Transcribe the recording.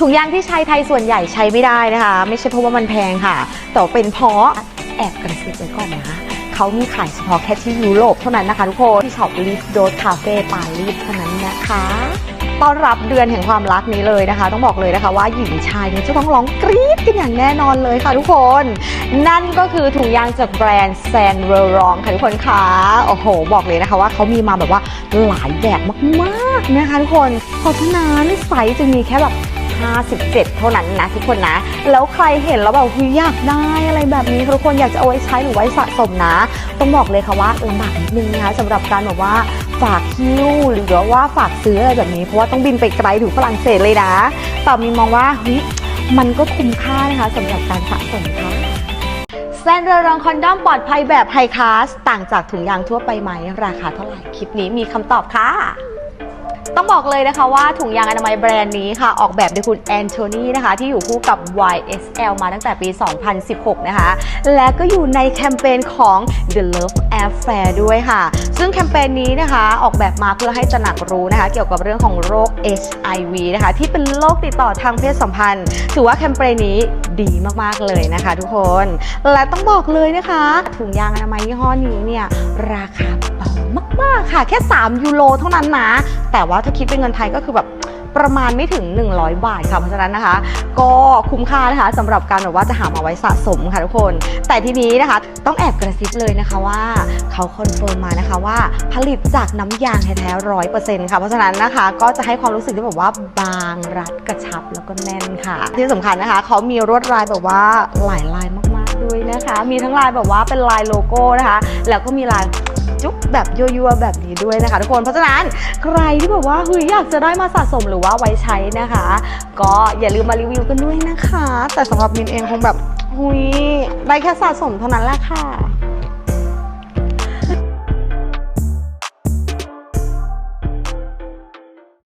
ถุงยางที่ใช้ไทยส่วนใหญ่ใช้ไม่ได้นะคะ ไม่ใช่เพราะว่ามันแพงค่ะ แต่เป็นเพราะแอบกระซิบไว้ก่อนนะเขามีขายเฉพาะแค่ที่ยุโรปเท่านั้นนะคะทุกคน ที่ช็อปลิฟโดสคาเฟ่ปารีสเท่านั้นนะคะต้อนรับเดือนแห่งความรักนี้เลยนะคะ ต้องบอกเลยนะคะว่าหญิงชายเนี่ยจะต้องร้องกรี๊ดกันอย่างแน่นอนเลยค่ะทุกคน นั่นก็คือถุงยางจากแบรนด์แซนเรรองค่ะทุกคนคะโอ้โห บอกเลยนะคะว่าเขามีมาแบบว่าหลายแบบมากๆนะคะทุกคนเพราะฉะนั้นไซส์จึงมีแค่แบบ 57 เท่านั้นนะทุกคนนะ แล้วใครเห็นแล้วแบบเฮ้ยอยากได้อะไรแบบนี้ทุกคนอยากจะเอาไว้ใช้หรือไว้สะสมนะ ต้องบอกเลยค่ะว่าลำบากนิดนึงนะคะสำหรับการแบบว่าฝากคิ้วหรือว่าฝากซื้ออะไรแบบนี้ เพราะว่าต้องบินไปไกลถึงฝรั่งเศสเลยนะแต่มีมองว่าเฮ้ยมันก็คุ้มค่านะคะสำหรับการสะสมค่ะแซนเรรองคอนดอมปลอดภัยแบบไฮคลาสต่างจากถุงยางทั่วไปไหม ราคาเท่าไหร่ คลิปนี้มีคำตอบค่ะ ต้องบอกเลยนะคะว่าถุงยางอนามัยแบรนด์นี้ค่ะ ออกแบบโดยคุณแอนโทนีนะคะ ที่อยู่คู่กับ YSL มาตั้งแต่ปี 2016 นะคะ และก็อยู่ในแคมเปญของ The Love Affair ด้วยค่ะ ซึ่งแคมเปญนี้นะคะออกแบบมาเพื่อให้ตระหนักรู้นะคะ เกี่ยวกับเรื่องของโรค HIV นะคะ ที่เป็นโรคติดต่อทางเพศสัมพันธ์ ถือว่าแคมเปญนี้ดีมากๆเลยนะคะ ทุกคน และต้องบอกเลยนะคะ ถุงยางอนามัยยี่ห้อนี้เนี่ยราคา มากๆค่ะ แค่ 3 ยูโรเท่านั้นนะ แต่ว่าถ้าคิดเป็นเงินไทยก็คือแบบประมาณไม่ถึง 100 บาทค่ะเพราะฉะนั้นนะคะ ก็คุ้มค่านะคะสำหรับการแบบว่าจะหามาไว้สะสมค่ะทุกคน แต่ทีนี้นะคะ ต้องแอบกระซิบเลยนะคะว่าเขาคอนเฟิร์มมานะคะว่าผลิตจากน้ำยางแท้ๆร้อยเปอร์เซ็นต์ค่ะเพราะฉะนั้นนะคะก็จะให้ความรู้สึกที่แบบว่าบางรัดกระชับแล้วก็แน่นค่ะ ที่สำคัญนะคะเขามีรวดลายแบบว่าหลายลายมากๆด้วยนะคะ มีทั้งลายแบบว่าเป็นลายโลโก้นะคะ แล้วก็มีลาย จุ๊บแบบยั่วๆแบบนี้ด้วยนะคะ ทุกคนเพราะฉะนั้นใครที่แบบว่าเฮ้ยอยากจะได้มาสะสมหรือว่าไว้ใช้นะคะ ก็อย่าลืมมารีวิวกันด้วยนะคะ แต่สำหรับมินเองคงแบบหุยได้แค่สะสมเท่านั้นแหละค่ะ